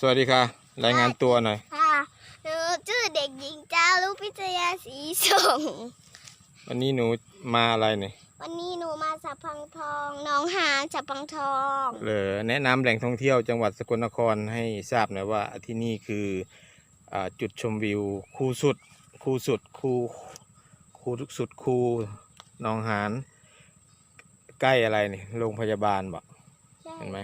สวัสดีค่ะ รายงานตัวหน่อย ค่ะหนูชื่อเด็กหญิงจารุพิทยาศรีส่ง วันนี้หนูมาอะไรเนี่ยวันนี้หนูมาสับพังทองหน้องหานสับพังทองเหรอแนะนำแหล่งท่องเที่ยวจังหวัดสกลนครให้ทราบหน่อยว่าที่นี่คืออาจุดชมวิวคูสุดคูสุดคูคูสุดคูหนองหานใกล้อะไรนี่โรงพยาบาลบอกใช่เห็นไหม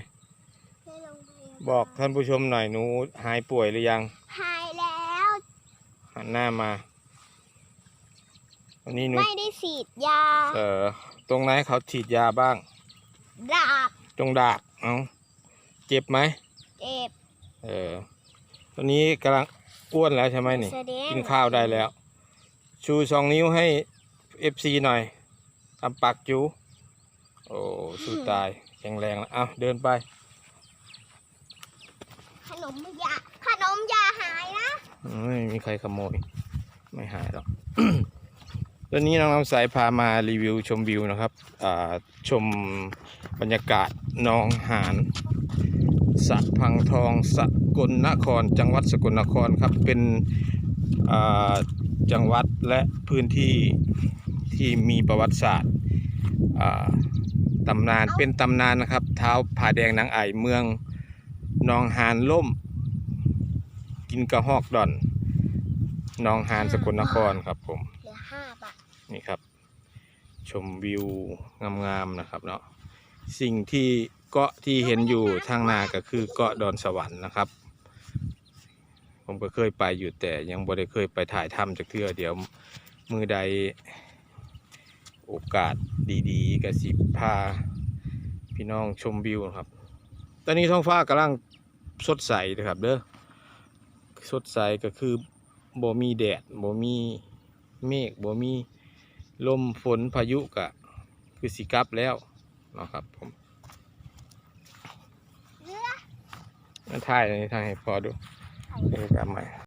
ใช่โรงพยาาล บอกท่านผู้ชมหน่อยหนูหายป่วยหรือยัง หายแล้ว หันหน้ามาวันนี้หนูไม่ได้ฉีดยา เออ ตรงไหนเขาฉีดยาบ้าง ดาบ ตรงดาก เอาเจ็บไหม เจ็บ เออ ตอนนี้กำลังอ้วนแล้วใช่ไหมนี่ แสดง กินข้าวได้แล้ว ชูสองนิ้วให้เอฟซีหน่อยทำปากจู โอ้ สู้ตาย แข็งแรงแล้ว เอาเดินไปข นมยาขนมยาหายนะไม่มีใครขโมย ไม่หายหรอกตอนนี้น้องน้ำใสพามารีวิวชมวิวนะครับชมบรรยากาศนองหานสะพังทองสกลนคร จังหวัดสกลนครครับเป็นจังหวัดและพื้นที่ที่มีประวัติศาสตร์ตำนานเป็นตำนานนะครับ เท้าผาแดงนางไอเมือง นองหานล่ม กินกระหอกดอนหนองหานสกลนครครับผมเหลือห้าบาทนี่ครับ ชมวิวงามๆนะครับเนาะสิ่งที่เกาะที่เห็นอยู่ทางหนาก็คือเกาะดอนสวรรค์นะครับ ผมก็เคยไปอยู่แต่ยังบ่ได้เคยไปถ่ายทำจากเทื่อเดี๋ยวมือใดโอกาสดีๆกับสิพาพี่น้องชมวิวนะครับ ตอนนี้ท้องฟ้ากำลังสดใสนะครับเด้อสดใสก็คือบ่มีแดดบ่มีเมฆบ่มีลมฝนพายุกะคือสิกลับแล้วเนาะครับผมเรือมาถ่ายในทางให้พอดูไข่เดี๋ยวกลับมา